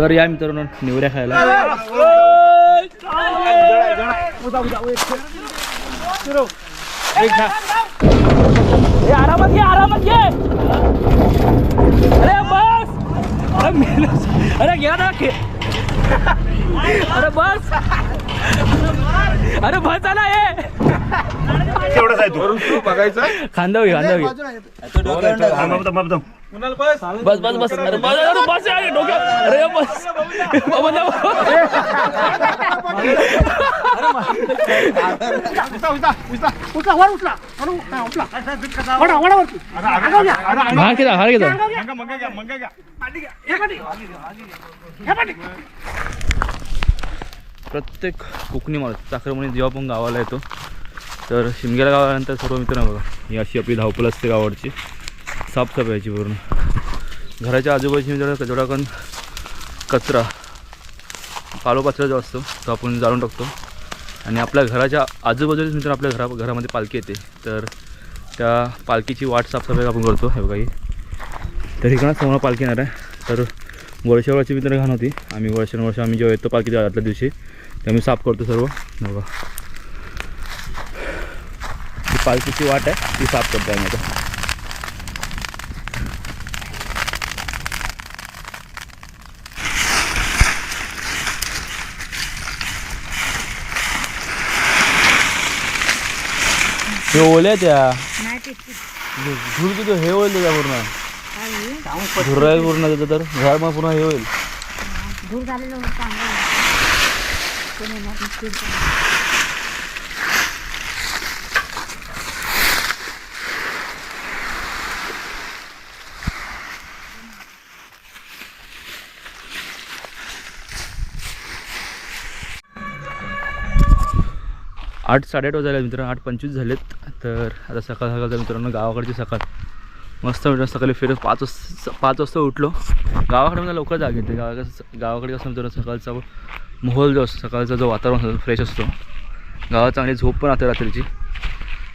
तर या मित्रांनो निवऱ्या खायला. आरामात घे आरामात घे. अरे बस. अरे घ्या ना घे. अरे बस. अरे बस आला ये तेवढाच आहे तू? बघायचं खांदा घे. बस? बस बस अरे बस? अरे बस. अरे डोक्यात अरे बस भार घेता प्रत्येक कोकणी माणूस चाकरमणी जेव्हा पण गावाला येतो तर शिमग्याला गावानंतर सर्व मित्र बघा ही अशी आपली धावपल असते गावावरची. साफसफाईची पूर्ण. घराच्या आजूबाजूची जेवढा जेवढा पण कचरा पालोपाचरा जो असतो तो आपण जाळून टाकतो. आणि आपल्या घराच्या आजूबाजूलाच मित्र आपल्या घरा घरामध्ये पालखी येते. तर त्या पालखीची वाट साफसफाई आपण करतो. हे बघा तर इकडं समोर पालखी येणार आहे. तर वर्षावरची मित्र घाण होती. आम्ही वर्षानुवर्ष आम्ही जेव्हा येतो पालखीच्या आदल्या दिवशी ते आम्ही साफ करतो सर्व. बघा. पालखीची वाट आहे. ती साफ करतो आम्ही आता. हे ओल्या त्या. धूळ किती हे होईल त्याच्या पूर्ण. धुर आहे पूर्ण त्याचं तर. झाड मग पूर्ण हे होईल. झालेलं चांगलं. आठ साडेआठ वाजले मित्रांनो आठ पंचवीस झालेत. तर आता सकाळ सकाळचं मित्रांनो गावाकडची सकाळ. मस्त मित्रांनो सकाळी फिरत पाच वाजता पाच वाजता उठलो. गावाकडे म्हणजे मला लवकर जाग येते. गावाकडे गावाकडे कसं मित्रांनो सकाळचा माहोल जो असतो सकाळचा जो वातावरण असतो फ्रेश असतो. गावात चांगली झोप पण राहते रात्रीची.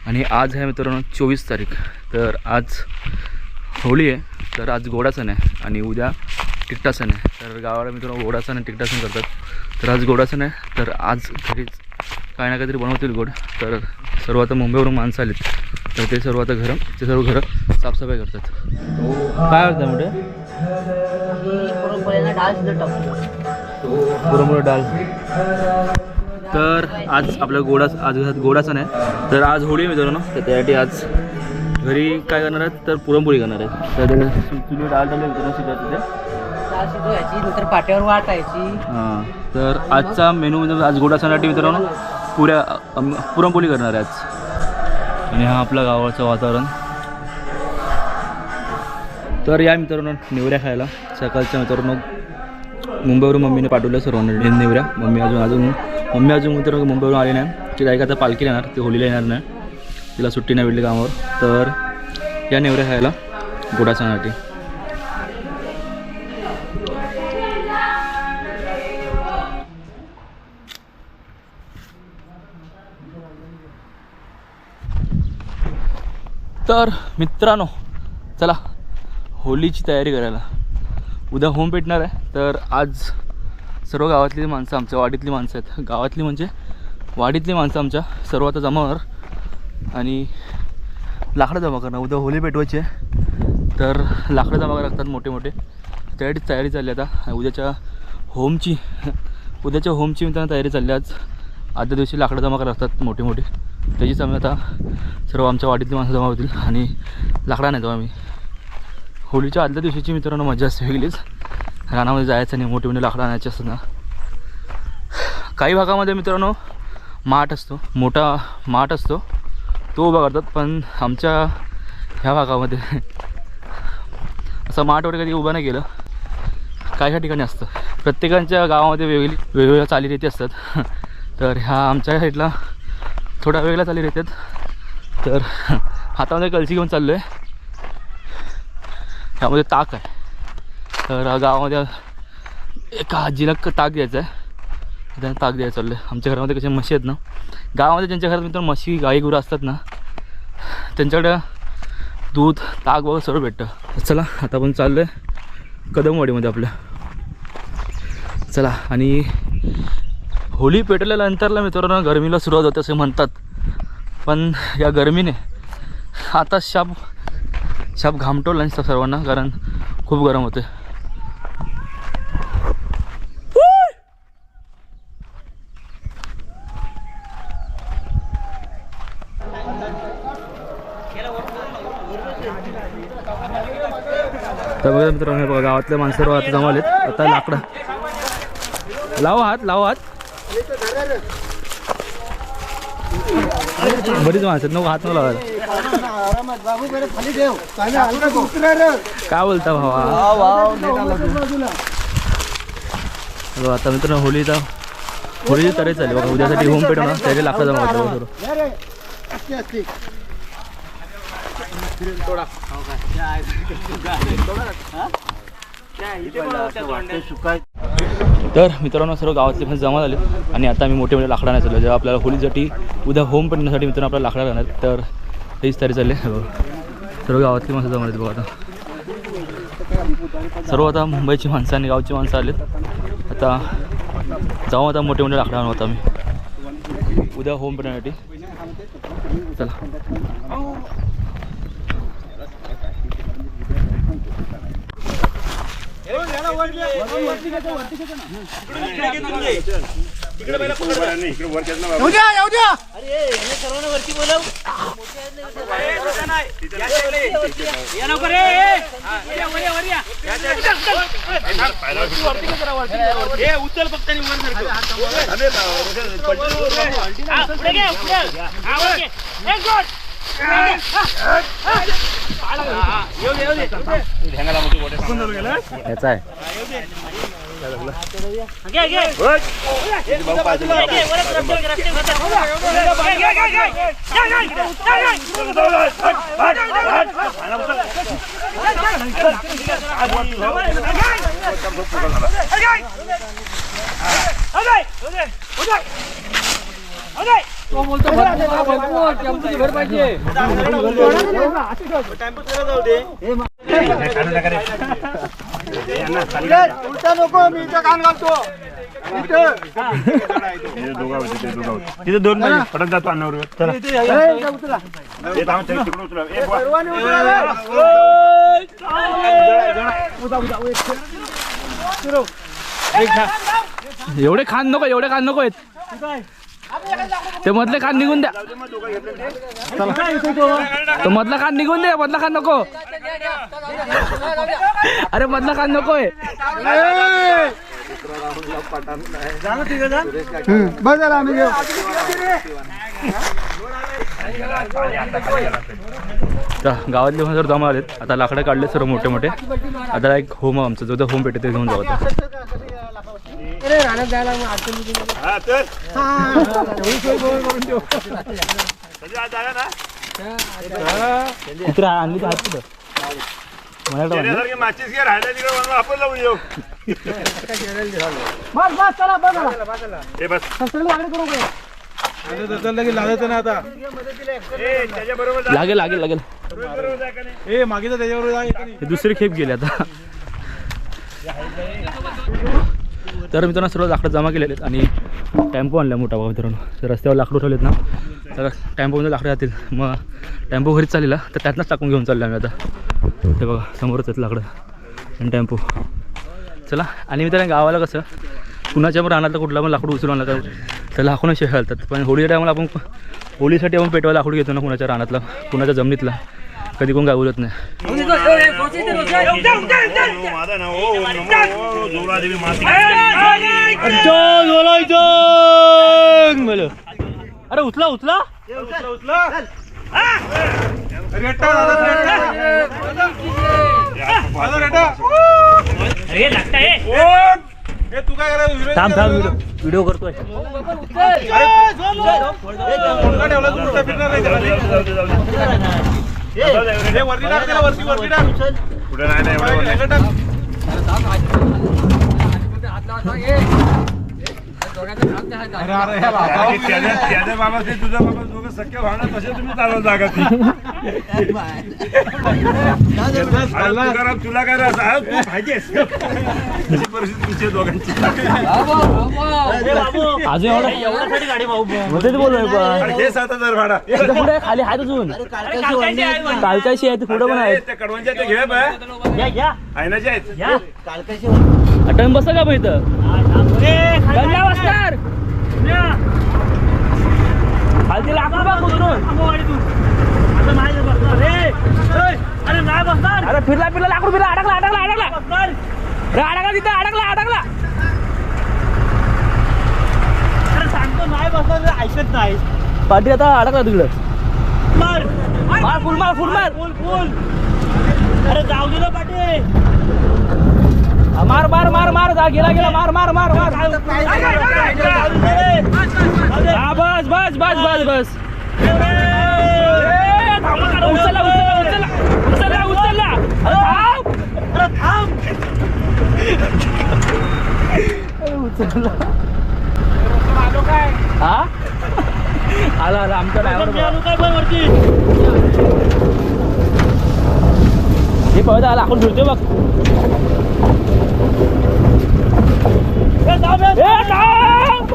आणि आज आहे मित्रांनो चोवीस तारीख. तर आज होळी आहे. तर आज गोडा सण आहे आणि उद्या टिकटा सण आहे. तर गावाला मित्रांनो गोडा सण आणि टिकटा सण करतात. तर आज गोडा सण आहे. तर आज घरीच काय ना काहीतरी बनवतील गोड. तर सर्व आता मुंबईवरून माणसं आलीत. तर ते सर्व आता घरं ते सर्व घरं साफसफाई करतात. काय होतं म्हणजे पुरंपोळी डाल तर आज आपला गोडा आज गोडा सण आहे तर आज होळी मित्रांनो. तर त्यासाठी आज घरी काय करणार आहेत? तर पुरणपोळी करणार आहे तर तुम्ही डाळ टाकली मित्रांनो शिजत तिथे. नंतर पाट्यावर वाटायची हां. तर आजचा मेनू म्हणजे आज गोडा सणासाठी मित्रांनो. पुऱ्या पुरणपोळी करणार आहे आज आणि हा आपलं गावाचं वातावरण. तर या मित्रांनो निवऱ्या खायला. सकाळच्या मित्रांनो मुंबईवरून मम्मीने पाठवलं सर्वांना. नि- निवऱ्या मम्मी अजून अजून मम्मी अजून मित्रांनो मुंबईवरून आली नाही. ती काही आता पालखी येणार ती होलीला येणार नाही. तिला सुट्टी नाही भेटली कामावर. तर या निवऱ्या खायला गोडा तर मित्रांनो चला होलीची तयारी करायला. उद्या होम पेटणार आहे. तर आज सर्व गावातली माणसं आमच्या वाडीतली माणसं आहेत. गावातली म्हणजे वाडीतली माणसं आमच्या सर्व आता जमा होणार आणि लाकडं जमा करणार. उद्या होली पेटवायची आहे. तर लाकडं जमा करावं लागतात मोठे मोठे. त्यासाठी तयारी चालली आहे आता. उद्याच्या होमची उद्याच्या होमची मित्रांनो तयारी चालली आहे. आज आदल्या दिवशी लाकडं जमा करावं लागतात मोठे मोठे. त्याचीच आम्ही आता सर्व आमच्या वाडीतली माणसं जमा होतील आणि लाकडा नेतो आम्ही होळीच्या आदल्या दिवशीची मित्रांनो मजा असते वेगळीच. रानामध्ये जायचं नाही मोठे म्हणजे मोठे लाकडं आणायचे असतात ना. काही भागामध्ये मित्रांनो माठ असतो मोठा माठ असतो. तो उभा करतात पण आमच्या ह्या भागामध्ये असं माठ वगैरे कधी उभं नाही केलं. काही ह्या ठिकाणी असतं. प्रत्येकांच्या गावामध्ये वेगळी वेगवेगळ्या चालीरीती असतात. तर ह्या आमच्या साईडला थोडा वेगळा चालू येतात तर हातामध्ये कलसी घेऊन चाललो आहे त्यामध्ये ताक आहे. तर गावामध्ये एका आजीला ताक द्यायचं आहे त्यांना ताक द्यायचं चाललं आहे आमच्या घरामध्ये कसे म्हशी आहेत ना गावामध्ये ज्यांच्या घरात मित्र म्हशी गाई गुरं असतात ना त्यांच्याकडे दूध ताक वगैरे सर्व भेटतं. चला आता आपण चाललो आहे कदमवाडीमध्ये आपल्या. चला आणि होली पेटवल्यानंतरला मित्रांनो गरमीला सुरुवात होते असे म्हणतात. पण या गरमीने आता शाप शाप घामटवला नाही सर्वांना कारण खूप गरम होते तर बघा मित्रांनो बघा गावातले माणसं आता जमालेत. आता लाकडं. लाव हात लाव हात. बरीच माणसं नको हात न लावायला. काय बोलता भावा? आता मित्रांनो होलीचा होळीची तरी चालेल. बघा उद्यासाठी होम पेट होणार. त्याचे लाकडं जमा सर्व तर मित्रांनो सर्व गावातले पण जमा झाले आणि आता आम्ही मोठे मोठे लाकडा नाही चाललो जेव्हा आपल्याला होलीसाठी उद्या होम पेटण्यासाठी मित्रांनो आपल्याला लाकडा राहणार तर तेच तरी चालले सर्व गावातली माणसं जमा आहेत बघा आता. सर्व आता मुंबईची माणसं आणि गावची माणसं आलेत. आता जाऊ आता मोठे मोठे लाकडा आणू आता आम्ही. उद्या होम पेटण्यासाठी चला. उचल फक्त आणि वर बाबा. अरे बाबा, ढेंगाला मोठी बोटे सांग. याचा आहे बघ. किती भाऊ पाहिजे बाबा. हे तिथे दोन पाहिजे पडत जातो अन्नावर. चला. एवढे खान नको एवढे खान नको आहेत. ते मधले खान निघून द्या. तो मधला खान निघून द्या मधला खान नको. अरे मधला खान नको आहे गावातले पण जर जमा आलेत. आता लाकडं काढले सर्व मोठे मोठे. आता एक होम आहे आमचं जो होम पेटे ते घेऊन जाऊ आता हा, तर. कधी आज आला ना? कुत्रा आणली तर हात कुठं मला वाटलं चेहऱ्यासारखे माचीस घे, राहिला तिकडे म्हणून आपण लावून येऊ. हे बस. ए, त्याच्याबरोबर जा. लागेल लागेल लागेल. बरोबर जा का नाही? हे दुसरी खेप गेली आता. तर मित्रांनो सर्व लाकडं जमा केलेले आहेत आणि टॅम्पो आणला मोठा भाऊ मित्रांनो. तर रस्त्यावर लाकडं ठेवलेत ना. तर टॅम्पोमध्ये लाकडं जातील. मग टॅम्पो घरीच चाललेला. तर त्यातनंच टाकून घेऊन चाललो आम्ही आता. ते बघा समोरच आहेत लाकडं आणि टॅम्पो. चला आणि मित्रांनो गावाला कसं कुणाच्या पण रानातलं कुठला पण लाकूड उचलून आणलं तर तर लाखोना शेळ घालतात पण होळीच्या टायमाला आपण होळीसाठी आपण पेटवा लाकूड घेतो ना कुणाच्या रानातला कुणाच्या जमिनीतला. कधी कोण काय बोलत नाही नमो माझा नाव ओ नमो जोरादेवी माता अरे उचला उचला थांब थांब व्हिडिओ करतोय कुठे नाही नाही एवढं वर नाही. त्याच्या त्याच्या बाबा. तुझा बाबा दोघं तुम्ही सख्य तुम्ही चालवत जागा तुला काय राहत सात हजार भाडा. पुढे खाली हात अजून. कालकाशी आहे पुढे पण आहे कडवणच्या ते घे बा. आयनाचे आहेत. कालकाशी बस का पण इथं? गंजा वाजणार खालती लाकूड बघ उतरून अरे फिरला फिरला लाकूड फिरला अडकला अडकला अडकला. अरे अडकला तिथं अडकला अडकला. ऐकत नाही. पाठी आता अडकला तिकडं मार. मार. फुल मार फुल मार. फुल फुल. अरे जाऊ दे ना पाटे हा, मार मार मार मार. जा गेला गेला. मार मार मार मार. थांब अरे उचलला हा? आला आला आमचा हे पळत आला आपण फिरतोय बघ. ए, थांब!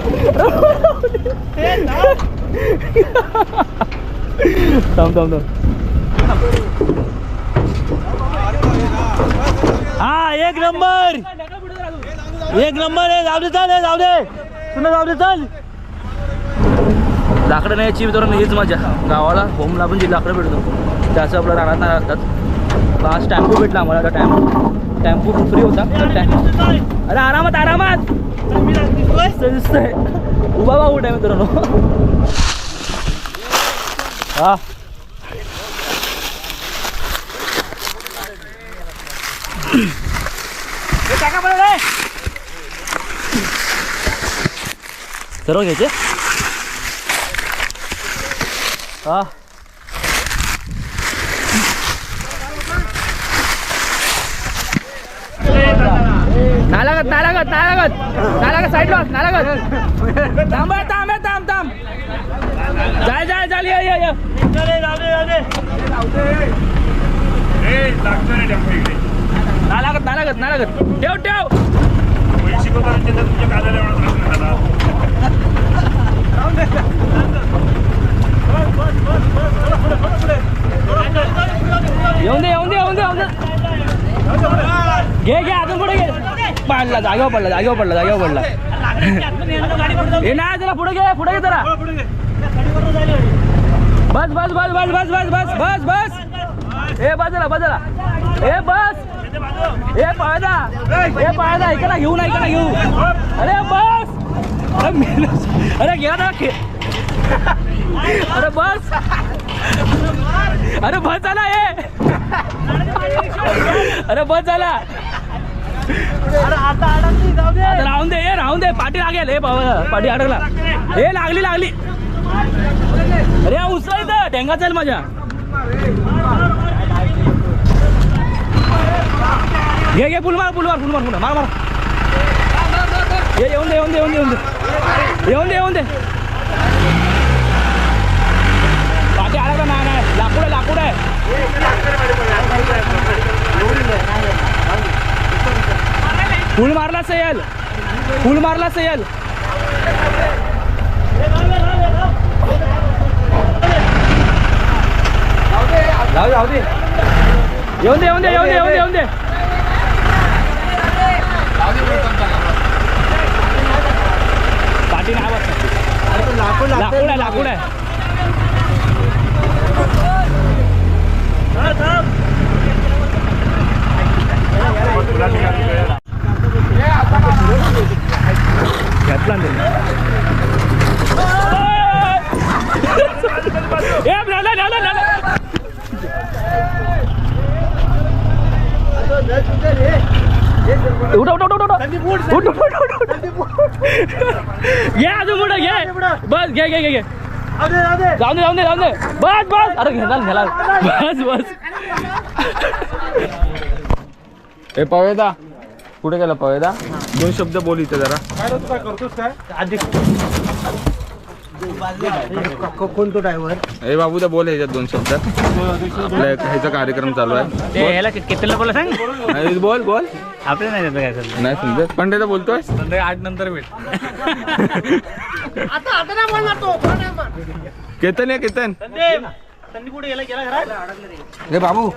थांब. थांब थांब हा एक नंबर. एक नंबर आहे. जाऊ दे चाल जाऊ दे. जाऊ दे चाल. लाकडं न्यायची मित्रांनो हीच मजा. गावाला होमला पण जी लाकडं भेटतो. त्याचं आपलं रानात नाही असतात आज टॅम्पो भेटला आम्हाला त्या टॅम्पो. टॅम्पो फ्री होता. तर टॅम्पो अरे आरामात आरामात. दिसतंय ઉબાવા ઉડે મિત્રોનો હા 들어가겠지? 아 नालागत नालागत. नालागत साईडला नालागत. थांब थांब थांब थांब जाय जाय झाली नालागत नालागत नालागत. ठेव ठेव. येऊन दे येऊन दे येऊन दे. घे घे अजून पुढे घे. पडला जागेवर पडला जागेवर पडला जागेवर पडला. हे नाही त्याला पुढे घे पुढे घे जरा. बस बस बस बस बस बस बस बस बस. ए बाजूला बाजूला. ए बस. ए पाहदा. ए पाहदा इकडे घेऊ ना इकडे घेऊ. अरे बस. अरे मेलं. अरे घ्या ना अरे बस. अरे बस झाला ए. अरे बस झाला. राहून दे ए राहून दे. पाठी लागेल हे पाठी अडकला. हे लागली लागली. अरे उचलायचं ढेंगा चाल माझ्या. घे घे पुल मार पुल मार पुल मार फुल मार मार. ये येऊन दे येऊन दे येऊन दे येऊन दे. येऊन दे येऊन दे. पाठी अडकला नाही नाही. लाकूड आहे लाकूड आहे. फुल मारला सयल. फुल मारला सयल. जाऊ जाऊ दे. येऊन दे येऊन दे येऊन दे येऊन दे येऊन दे. पाठी लाकूड आहे लाकूड आहे तुला निघाली वेळ. घेतला ना त्यांनी. ए, झालं, झालं, झालं. उठ, उठ, उठ, उठ, उठ. उठ, उठ, उठ, उठ, उठ. घे अजून पुढे घे घे घे घे. जाऊन दे जाऊन दे. जाऊन दे बस बस. अरे घेणार घेणार. बस बस. ए पवेदा. कुठे गेला पवेदा? दोन शब्द बोल इथे जरा. कोणतो ड्रायव्हर ए बाबू बोल ह्याच्यात दोन शब्द. आपल्या ह्याचा कार्यक्रम चालू आहे. याला कितीला बोला सांग? नाही, बोल बोल. आपल्याला नाही देत काय नाही समजत. पण त्याचा बोलतोय? संध्याकाळी आठ नंतर भेट. केतन या केतन. पुढे गेला? गेला घरात? हे बाबू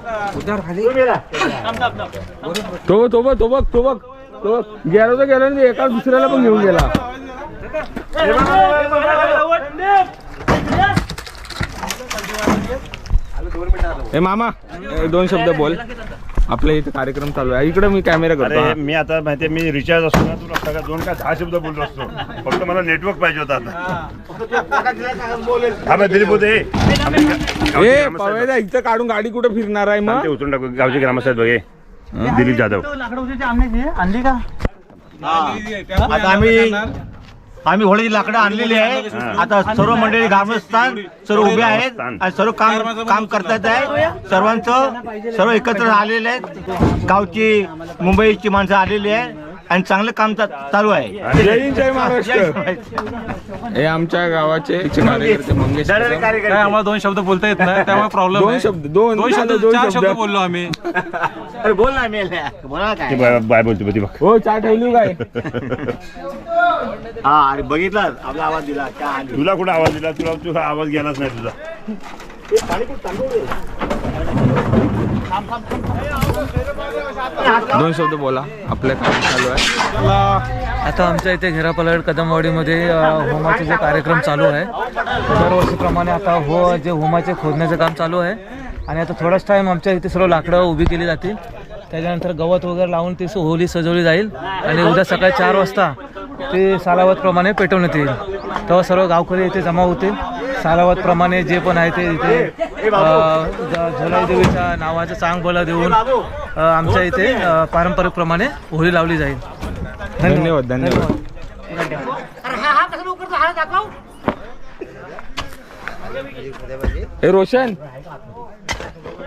तो तो बघ तो बघ तो बघ तो बघ. गेला तर गेला नाही एका दुसऱ्याला पण घेऊन गेला. ए मामा ए, दोन शब्द बोल. आपल्या इथे कार्यक्रम चालू आहे. इकडे मी कॅमेरा करतो अरे हा. मी आता माहितीये मी रिचार्ज असतो ना तुला सगळं दोन का दहा शब्द बोललो असतो. फक्त मला नेटवर्क पाहिजे होता आता. हा दिलीप होते ए पवेदा इथं काढून गाडी कुठे फिरणार आहे मग? ते उचलून टाकू. गावचे ग्रामस्थ आहेत बघे दिलीप जाधव. लाकडं आणली का? आता आम्ही आम्ही होळीची लाकडं आणलेली आहे. आता सर्व मंडळी ग्रामस्थान सर्व उभे आहेत आणि सर्व काम काम करतात आहे. सर्वांचं सर्व एकत्र आलेले आहेत. गावची मुंबईची माणसं आलेली आहे आणि चांगलं काम चा- चालू आहे. जय हिंद जय महाराष्ट्र. हे आमच्या गावाचे इथे कार्यकर्ते मंगेश कदम. काय आम्हाला दोन शब्द बोलता येत नाही त्यामुळे प्रॉब्लेम दोन शब्द दोन दोन शब्द दोन चार शब्द शब्द. बोललो आम्ही. अरे बोल ना बोला काय. बाय बाय बोलतो बघ हो चहा ठेवली काय हा अरे बघितला आपला आवाज दिला आली. तुला कुठे आवाज दिला? तुला तुझा आवाज गेलाच नाही तुझा. दोन शब्द बोला. आपल्या काम चालू आहे. आता आमच्या इथे घेरापलाड कदमवाडीमध्ये होमाचे जे कार्यक्रम चालू आहे दरवर्षीप्रमाणे आता हो जे होमाचे खोदण्याचं काम चालू आहे. आणि आता थोडाच टाईम आमच्या इथे सर्व लाकडं उभी केली जातील. त्याच्यानंतर गवत वगैरे लावून ती होली सजवली जाईल. आणि उद्या सकाळी चार वाजता ते सालावतप्रमाणे पेटवण्यात येईल. तेव्हा सर्व गावकरी इथे जमा होतील. सालावतप्रमाणे जे पण आहे ते इथे अ, ज- झोलाई देवीच्या नावाचं चांग बोला देऊन आमच्या इथे अ, पारंपरिकप्रमाणे होळी लावली जाईल. धन्यवाद धन्यवाद. हे रोशन.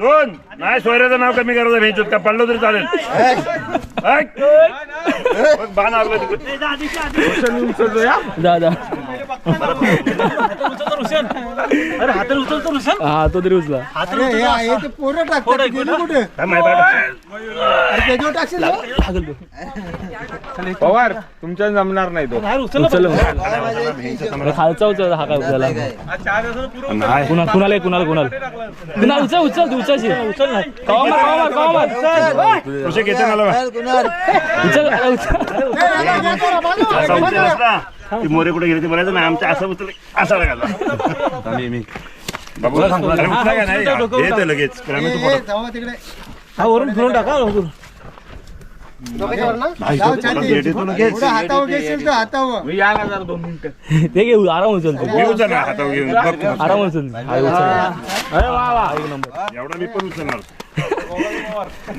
दोन. नाही सोयऱ्याचं नाव कमी करायचं भेंचूत का पडलो तरी चालेल. बघ, बाण. रोशन उचलतो जा जा. अरे हातात उचलतो ना सर हा तो तरी उचला. आहे का? पवार तुमच्या जमणार नाही तो. उचल खालचा उचल हा काय उचलला? नाही कुणाल कुणाल कुणाल कुणाल? कुणाल उचल उचल तू उचलशी उचल ना. कवा मार कवा मार कवा मार तुझे घेते मला बघ. उचल अरे उचल. असा उचल असला ती मोरे कुठे गेले ते बोलायचं नाही आमच्या असं उचल असा लागायचा मी मी बाबूला सांगतो अरे उठला का नाही? येते लगेच. तू पटत. हा वरून फिरून टाका वरून. परत येते तू लगेच. मी यायला जरा दोन मिनिटं. ते घे आराम हातावर घेऊन. बघ तू. आराम उचल. हा उचल. अरे वा वा. एक नंबर. एवढा मी पण उचलणार.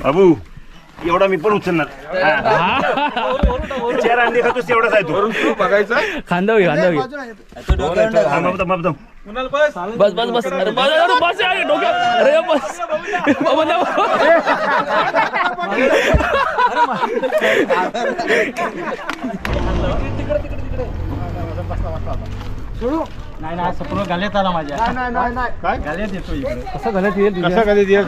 बाबू एवढा मी पण उचलणार. चार अंडे खातोस तेवढाच आहे तू? तू बघायचं. खांदा खांदा हा, बाबा. बस? बस बस अरे बस? अरे बस. यार, डोक्यात अरे बस बाबा नको. नाही नाही असं पूर्ण गाल्यात आला माझ्या. गाल्यात येतो इकडे. कसं घालत येईल तुझ्या? कसं कधी दिवस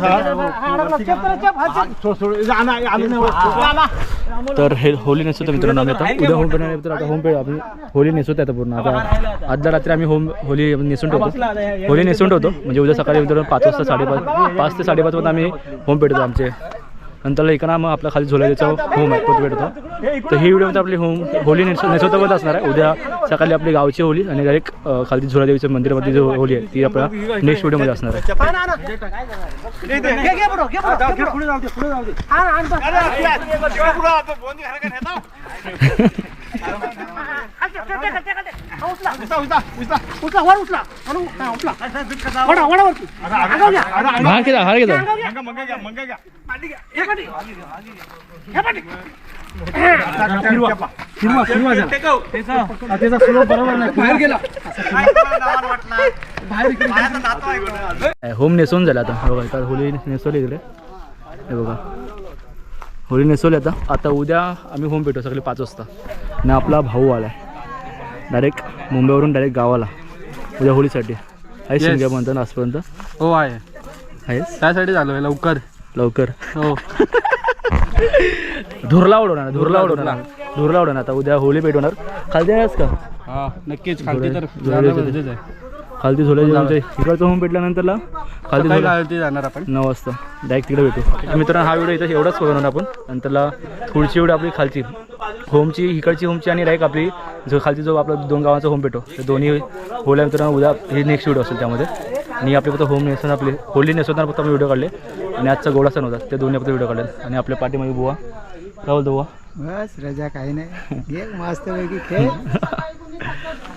तर हे होली नेसवतो मित्रांनो आम्ही आता उद्या होम पेट आता होम पेट आपण होली नेसवतो आता पूर्ण. आता आजच्या रात्री आम्ही होम होली नेसून ठेवतो. होली नेसून ठेवतो. म्हणजे उद्या सकाळी मित्रांनो पाच वाजता साडेपाच पाच ते साडेपाच वाजता आम्ही होम पेटतो आमचे. नंतर इकडं मग आपला खाली झोलायचा होम आहे तो पेटतो तर ही व्हिडिओमध्ये आपली होम होली नेस नेसवतामध्ये असणार आहे उद्या सकाळी आपली गावची होली आणि डायरेक्ट खाली झोलादेवीच्या मंदिरामध्ये जो होली आहे ती आपल्या नेक्स्ट व्हिडिओमध्ये असणार आहे हा हा होम नेसवून झालं आता. बघा आता होळी नेसवली इकडे. हे बघा. होळी नेसवली आता. आता उद्या आम्ही होम भेटू सगळे पाच वाजता. आणि आपला भाऊ आला आहे डायरेक्ट मुंबईवरून डायरेक्ट गावाला. उद्या होळीसाठी. आहेस Yes. आजपर्यंत हो आहे. आहेस? त्यासाठी झालोय लवकर. लवकर? हो. धुरला उडवणार धुरला उडवणार. धुरला. उडवणार आता उद्या होळी पेटवणार खालती आहेस का? हा नक्कीच. खालती तर गरजेचं आहे. खालती झोले इकडचं होम पेटल्यानंतरला खालती खालती जाणार आपण. नऊ वाजता. डायरेक्ट तिकडे भेटू. मित्रांनो हा व्हिडिओ इथं एवढाच बघणार आपण. नंतरला पुढची व्हिडिओ आपली खालची. होमची इकडची होमची आणि डायरेक्ट आपली जो खालची जो आपला दोन गावाचा होम भेटो ते दोन्ही होल्या मित्रांनो उद्या हे नेक्स्ट व्हिडिओ असेल त्यामध्ये. आणि आपले फक्त होम नेसून आपले होली नेसवताना फक्त आपण व्हिडिओ काढले. आणि आजचा गोडा सण होता. ते दोन्ही फक्त व्हिडिओ काढले. आणि आपल्या पाठीमागे बुवा. काय बोलतो बुवा. बस रजा काही नाही. घे मस्त पैकी खेळ.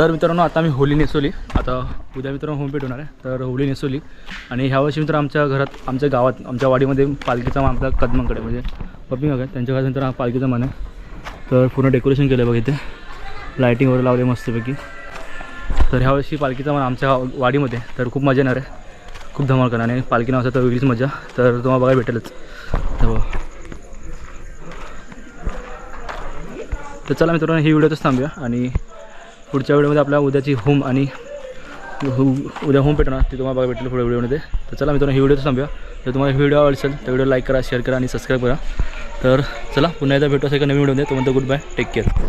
तर मित्रांनो आता मी होली नेसवली आता उद्या मित्रांनो होम पेट होणार आहे तर होळी नेसवली आणि ह्या वर्षी मित्र आमच्या घरात आमच्या गावात आमच्या वाडीमध्ये पालखीचा मान आपल्या कदमांकडे म्हणजे पप्पी बघा त्यांच्या घरात नंतर पालखीचा मान आहे. तर पूर्ण डेकोरेशन केलं आहे बघ इथे. लायटिंग वगैरे लावले मस्तपैकी. तर ह्या वर्षी पालखीचा मान आमच्या वाडीमध्ये तर खूप मजा येणार आहे. खूप धमाल करणार आणि पालखी नावाचा तर वेगळीच मजा. तर तुम्हाला बघायला भेटेलच. तर तर चला मित्रांनो ही व्हिडिओतच थांबूया. आणि पुढच्या व्हिडिओमध्ये आपल्या उद्याची होम आणि उद्या होम पेटणार ते तुम्हाला बघा भेटेल पुढे व्हिडिओमध्ये. तर चला मित्रांनो ही व्हिडिओ थांबूया. जर तुम्हाला व्हिडिओ आवडेल असेल तर व्हिडिओ लाईक करा शेअर करा आणि सबस्क्राईब करा. तर चला पुन्हा एकदा भेटू असं एका नवीन व्हिडिओमध्ये. तुम्हाला गुड बाय टेक केअर